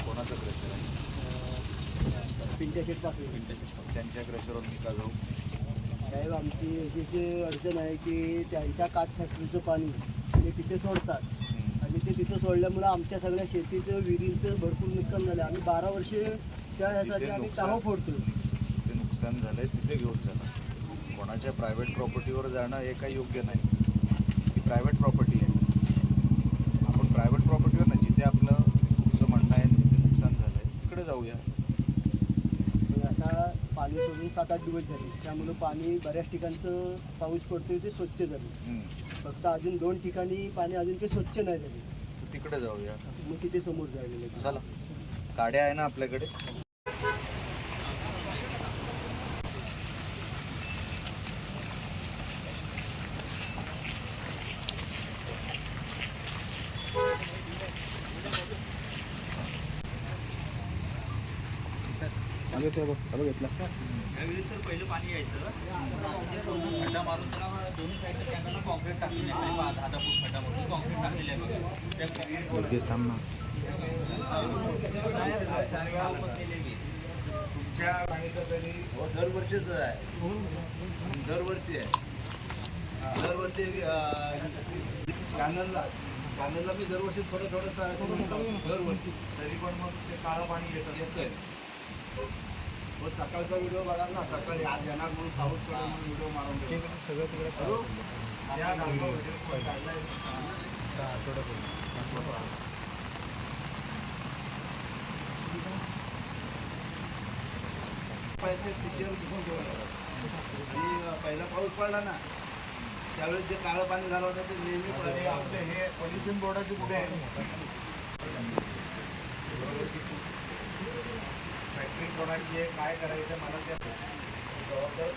कोणाचं प्रेशर आहे त्यांच्या प्रेशरवर मी का जाऊ साहेब आमची अशी अशी अडचण आहे की त्यांच्या काच फॅक्टरीचं पाणी ते तिथे सोडतात. आणि ते तिथं सोडल्यामुळं आमच्या सगळ्या शेतीचं विहिरींचं भरपूर नुकसान झालं. आम्ही बारा वर्षे त्या ह्यासाठी आम्ही कामं फोडतो जिथे नुकसान झालंय तिथे घेऊन चला. कोणाच्या प्रायव्हेट प्रॉपर्टीवर जाणं हे काही योग्य नाही. ही प्रायव्हेट प्रॉपर्टी आहे. आपण प्रायव्हेट प्रॉपर्टीवर नाही जिथे आपलं तुमचं म्हणणं आहे जिथे नुकसान झालंय तिकडे जाऊया. पण आता पाणी सोडून सात आठ दिवस झाले. त्यामुळं पाणी बऱ्याच ठिकाणचं पाऊस पडतोय ते स्वच्छ झालं. फक्त अजून दोन ठिकाणी पाणी अजून ते स्वच्छ नाही झाले. तिकडे जाऊया. मग तिथे समोर जायला चला. गाड्या आहे ना आपल्याकडे. त्यावेळी सर पहिलं पाणी यायचं खड्डा मारून त्याला दोन्ही साईडला टँकांना कॉन्क्रीट टाकलेलं आहे दहा फूट खड्डा मारून. कॉन्क्रीट टाकलेलं आहे बघा. त्या चार वेळा उपसलेली आहे मी. तुमच्या पाणीचं तरी हो दरवर्षीच आहे. दरवर्षी आहे. दरवर्षी कॅनलला कॅनलला मी दरवर्षी थोडं थोडं. दरवर्षी. तरी पण मग ते काळं पाणी येतं. येतंय. मग सकाळचा व्हिडिओ बघा ना सकाळी आज येणार म्हणून पाऊस पडेल म्हणून व्हिडिओ मारून. सगळं तिकडे आणि पहिला पाऊस पडला ना त्यावेळेस जे काळं पाणी झालं होतं ते नेहमी आपले हे पॉल्युशन बोर्डाचे कुठे आहे फॅक्टरी कोणाची आहे काय करायचं मला त्या जबाबदार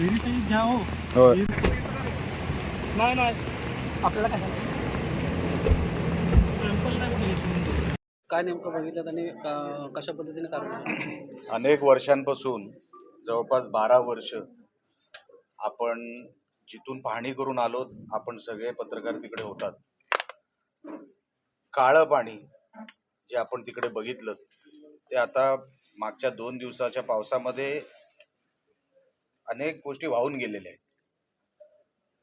घ्या हो नाही नाही. आपल्याला काय काय नेमकं बघितलं आणि कशा पद्धतीने कारवाई अनेक वर्षांपासून जवळपास बारा वर्ष आपण जिथून पाहणी करून आलो आपण सगळे पत्रकार तिकडे होतात. काळं पाणी जे आपण तिकडे बघितलं ते आता मागच्या दोन दिवसाच्या पावसामध्ये अनेक गोष्टी वाहून गेलेल्या आहेत.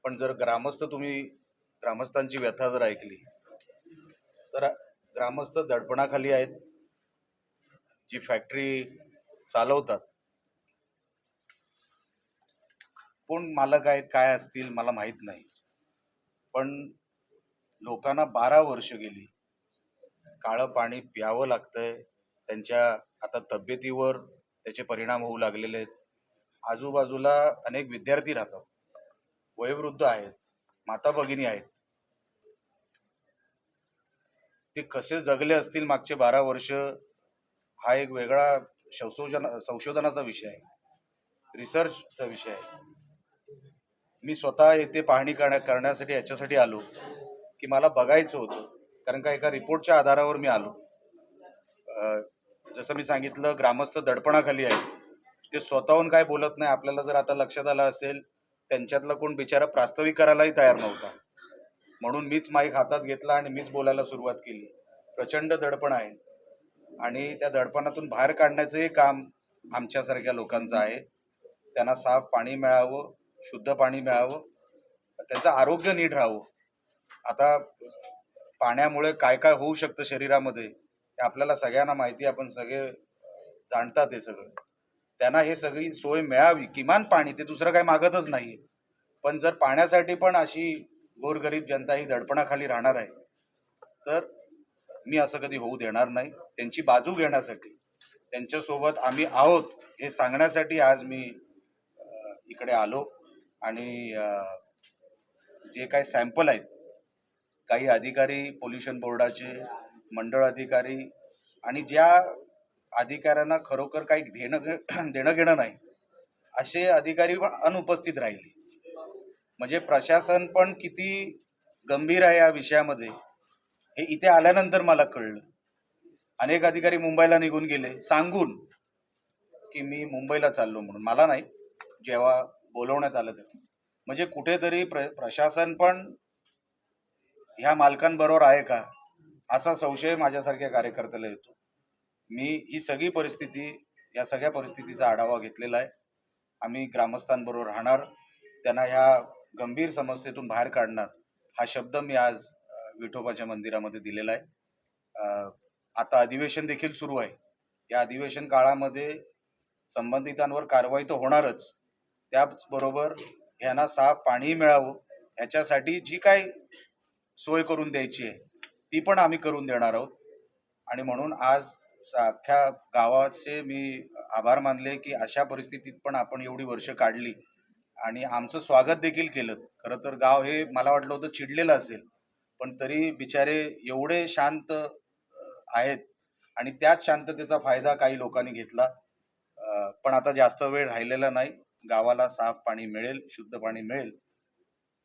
पण जर ग्रामस्थ तुम्ही ग्रामस्थांची व्यथा जर ऐकली तर ग्रामस्थ दडपणाखाली आहेत. जी फॅक्टरी चालवतात. कोण मालक आहेत काय असतील मला माहीत नाही. पण लोकांना बारा वर्ष गेली काळं पाणी प्यावं लागतंय. त्यांच्या आता तब्येतीवर त्याचे परिणाम होऊ लागलेले आहेत. आजूबाजूला अनेक विद्यार्थी राहतात. वयोवृद्ध आहेत माता भगिनी आहेत. ते कसे जगले असतील मागचे बारा वर्ष हा एक वेगळा संशोधन संशोधनाचा विषय आहे. रिसर्चचा विषय आहे. मी स्वतः येथे पाहणी करण्या करण्यासाठी याच्यासाठी आलो की मला बघायचं होतं. कारण का एका रिपोर्टच्या आधारावर मी आलो. जसं मी सांगितलं ग्रामस्थ दडपणाखाली आहे ते स्वतःहून काय बोलत नाही आपल्याला जर आता लक्षात आलं असेल त्यांच्यातला कोण बिचारा प्रास्ताविक करायलाही तयार नव्हता. म्हणून मीच माईक हातात घेतला आणि मीच बोलायला सुरुवात केली. प्रचंड दडपण आहे. आणि त्या दडपणातून बाहेर काढण्याचंही काम आमच्यासारख्या लोकांचं आहे. त्यांना साफ पाणी मिळावं शुद्ध पाणी मिळावं त्यांचं आरोग्य नीट राहावं. आता पाण्यामुळे काय काय होऊ शकतं शरीरामध्ये हे आपल्याला सगळ्यांना माहिती आपण सगळे जाणतात हे सगळं. त्यांना हे सगळी सोय मिळावी किमान पाणी ते दुसरं काही मागतच नाही पण जर पाण्यासाठी पण अशी गोरगरीब जनता ही दडपणाखाली राहणार आहे तर मी असं कधी होऊ देणार नाही. त्यांची बाजू घेण्यासाठी त्यांच्यासोबत आम्ही आहोत हे सांगण्यासाठी आज मी इकडे आलो. आणि जे काही सॅम्पल आहेत काही अधिकारी पोल्युशन बोर्डाचे मंडळ अधिकारी आणि ज्या अधिकाऱ्यांना खरोखर काही देणं घे- देणं घेणं नाही. असे अधिकारी पण अनुपस्थित राहिले. म्हणजे प्रशासन पण किती गंभीर आहे या विषयामध्ये हे इथे आल्यानंतर मला कळलं. अनेक अधिकारी मुंबईला निघून गेले. सांगून की मी मुंबईला चाललो म्हणून. मला नाही जेव्हा बोलवण्यात आलं तेव्हा. म्हणजे कुठेतरी प्र प्रशासन पण ह्या मालकांबरोबर आहे का? असा संशय माझ्यासारख्या कार्यकर्त्याला येतो. मी ही सगळी परिस्थिती या सगळ्या परिस्थितीचा आढावा घेतलेला आहे. आम्ही ग्रामस्थांबरोबर राहणार. त्यांना ह्या गंभीर समस्येतून बाहेर काढणार हा शब्द मी आज विठोबाच्या मंदिरामध्ये दिलेला आहे. आता अधिवेशन देखील सुरू आहे. या अधिवेशन काळामध्ये संबंधितांवर कारवाई तर होणारच. त्याचबरोबर यांना साफ पाणी मिळावं. ह्याच्यासाठी जी काय सोय करून द्यायची आहे ती पण आम्ही करून देणार आहोत. आणि म्हणून आज अख्ख्या गावाचे मी आभार मानले की अशा परिस्थितीत पण आपण एवढी वर्ष काढली. आणि आमचं स्वागत देखील केलं. खरं तर गाव हे मला वाटलं होतं चिडलेलं असेल. पण तरी बिचारे एवढे शांत आहेत. आणि त्याच शांततेचा फायदा काही लोकांनी घेतला. पण आता जास्त वेळ राहिलेला नाही. गावाला साफ पाणी मिळेल शुद्ध पाणी मिळेल.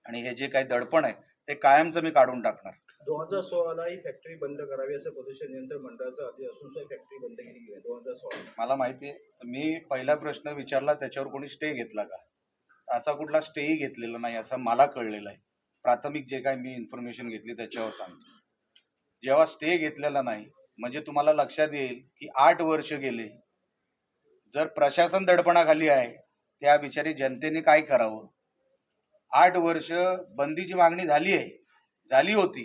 आणि हे जे काही दडपण आहे ते कायमचं मी काढून टाकणार. दोन हजार सोळाला ही फॅक्टरी बंद करावी असं प्रदूषण नियंत्रण मंडळाचा आदेश असून सुद्धा फॅक्टरी बंद केली गेली दोन हजार सोळा. मला माहिती आहे मी पहिला प्रश्न विचारला त्याच्यावर कोणी स्टे घेतला का? असा कुठला स्टेही घेतलेला नाही असं मला कळलेलं आहे. प्राथमिक जे काय मी इन्फॉर्मेशन घेतली त्याच्यावर सांगतो. जेव्हा स्टे घेतलेला नाही म्हणजे तुम्हाला लक्षात येईल की आठ वर्ष गेले. जर प्रशासन दडपणाखाली आहे त्या बिचारी जनतेने काय करावं? आठ वर्ष बंदीची मागणी झाली आहे झाली होती.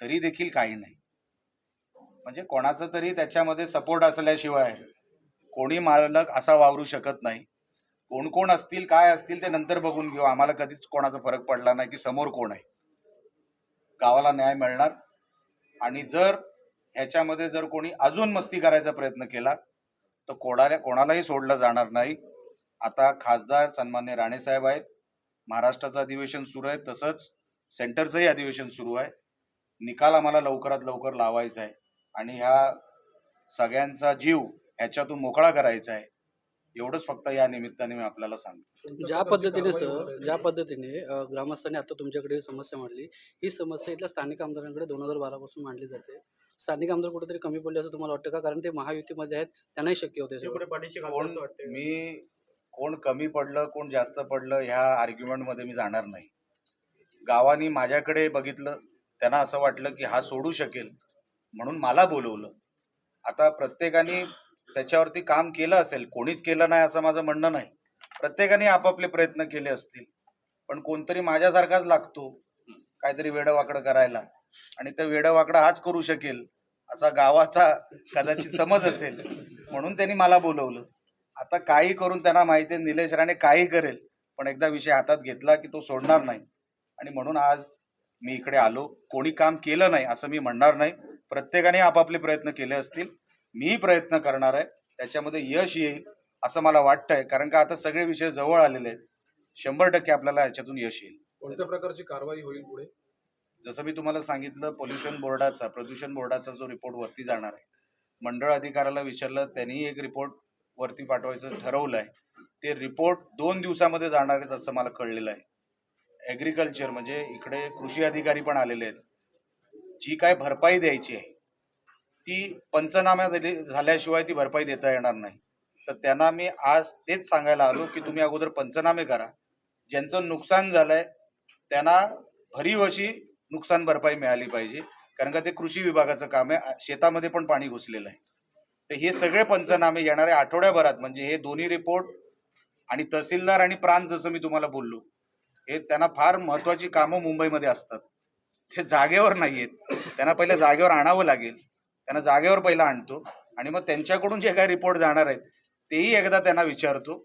तरी देखील काही नाही. म्हणजे कोणाचं तरी त्याच्यामध्ये सपोर्ट असल्याशिवाय कोणी मालक असा वावरू शकत नाही. कोण कोण असतील काय असतील ते नंतर बघून घेऊ. आम्हाला कधीच कोणाचा फरक पडला नाही की समोर कोण आहे. गावाला न्याय मिळणार. आणि जर ह्याच्यामध्ये जर कोणी अजून मस्ती करायचा प्रयत्न केला तर कोणाला कोणालाही सोडलं जाणार नाही. आता खासदार सन्मान्य राणेसाहेब आहेत. महाराष्ट्राचं अधिवेशन सुरू आहे. तसंच सेंटरचंही अधिवेशन सुरू आहे. निकाल आम्हाला लवकरात लवकर लावायचा आहे. आणि ह्या सगळ्यांचा जीव ह्याच्यातून मोकळा करायचा आहे. एवढंच फक्त या निमित्ताने मी आपल्याला सांगतो. ज्या पद्धतीने सर ज्या पद्धतीने ग्रामस्थांनी आता तुमच्याकडे समस्या मांडली ही समस्या इथल्या स्थानिक आमदारांकडे दोन हजार बारापासून मांडली जाते. स्थानिक आमदार कुठेतरी कमी पडले असं तुम्हाला वाटतं का? कारण ते महायुतीमध्ये आहेत त्यांनाही शक्य होते मी कोण कमी पडलं कोण जास्त पडलं ह्या आर्ग्युमेंटमध्ये मी जाणार नाही. गावानी माझ्याकडे बघितलं त्यांना असं वाटलं की हा सोडू शकेल म्हणून मला बोलवलं. आता प्रत्येकाने त्याच्यावरती काम केलं असेल कोणीच केलं नाही असं माझं म्हणणं नाही. प्रत्येकाने आपापले प्रयत्न केले असतील. पण कोणतरी माझ्यासारखाच लागतो काहीतरी वेडवाकडं करायला. आणि ते वेडवाकडं हाच करू शकेल असा गावाचा कदाचित समज असेल. म्हणून त्यांनी मला बोलवलं. आता काही करून त्यांना माहिती आहे निलेश राणे काही करेल पण एकदा विषय हातात घेतला की तो सोडणार नाही. आणि म्हणून आज मी इकडे आलो. कोणी काम केलं नाही असं मी म्हणणार नाही. प्रत्येकाने आपापले प्रयत्न केले असतील. मीही प्रयत्न करणार आहे. त्याच्यामध्ये यश येईल असं मला वाटतंय. कारण का आता सगळे विषय जवळ आलेले आहेत. शंभर टक्के आपल्याला याच्यातून यश येईल. कोणत्या प्रकारची कारवाई होईल पुढे? जसं मी तुम्हाला सांगितलं पोल्युशन बोर्डाचा प्रदूषण बोर्डाचा जो रिपोर्ट वरती जाणार आहे. मंडळ अधिकाऱ्याला विचारलं त्यांनी एक रिपोर्ट वरती पाठवायचं ठरवलं आहे ते रिपोर्ट दोन दिवसामध्ये जाणार आहेत असं मला कळलेलं आहे. ॲग्रिकल्चर म्हणजे इकडे कृषी अधिकारी पण आलेले आहेत. जी काय भरपाई द्यायची आहे ती पंचनाम्या झाल्याशिवाय ती भरपाई देता येणार नाही. तर त्यांना मी आज तेच सांगायला आलो की तुम्ही अगोदर पंचनामे करा. ज्यांचं नुकसान झालंय त्यांना भरीव अशी नुकसान भरपाई मिळाली पाहिजे. कारण का ते कृषी विभागाचं काम आहे शेतामध्ये पण पाणी घुसलेलं आहे. तर हे सगळे पंचनामे येणाऱ्या आठवड्याभरात म्हणजे हे दोन्ही रिपोर्ट आणि तहसीलदार आणि प्रांत जसं मी तुम्हाला बोललो हे त्यांना फार महत्वाची कामं मुंबईमध्ये असतात. ते जागेवर नाही आहेत त्यांना पहिले जागेवर आणावं लागेल. त्यांना जागेवर पहिला आणतो. आणि मग त्यांच्याकडून जे काही रिपोर्ट जाणार आहेत तेही एकदा त्यांना विचारतो.